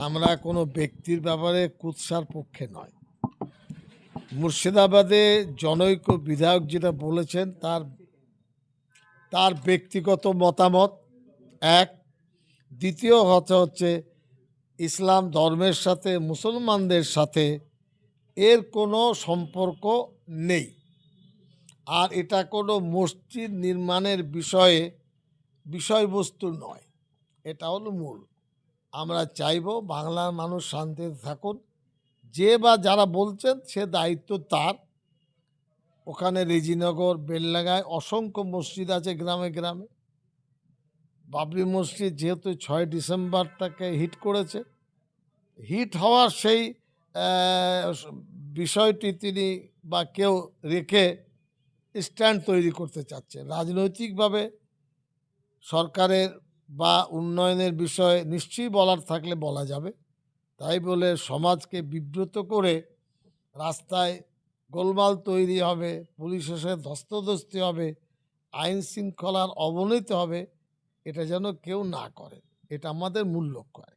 আমরা কোনো ব্যক্তির ব্যাপারে কুৎসার পক্ষে নয়। মুর্শিদাবাদে জনৈক বিধায়ক যেটা বলেছেন, তার তার ব্যক্তিগত মতামত এক। দ্বিতীয় কথা হচ্ছে, ইসলাম ধর্মের সাথে মুসলমানদের সাথে এর কোনো সম্পর্ক নেই। আর এটা কোনো মসজিদ নির্মাণের বিষয়ে বিষয়বস্তু নয়। এটা হলো মূল। আমরা চাইব বাংলার মানুষ শান্তিতে থাকুন। যে বা যারা বলছেন, সে দায়িত্ব তার। ওখানে রেজিনগর বেললাগায় অসংখ্য মসজিদ আছে গ্রামে গ্রামে। বাবরি মসজিদ যেহেতু ছয় ডিসেম্বরটাকে হিট করেছে। হিট হওয়ার সেই বিষয়টি তিনি বা কেউ রেখে স্ট্যান্ড তৈরি করতে চাচ্ছে। রাজনৈতিকভাবে সরকারের বা উন্নয়নের বিষয়ে নিশ্চয়ই বলার থাকলে বলা যাবে তাই বলে সমাজকে বিব্রত করে রাস্তায় গোলমাল তৈরি হবে, পুলিশ এসে ধস্তধস্তি হবে, আইন শৃঙ্খলার অবনতি হবে, এটা যেন কেউ না করে এটা আমাদের মূল লক্ষ্য আর।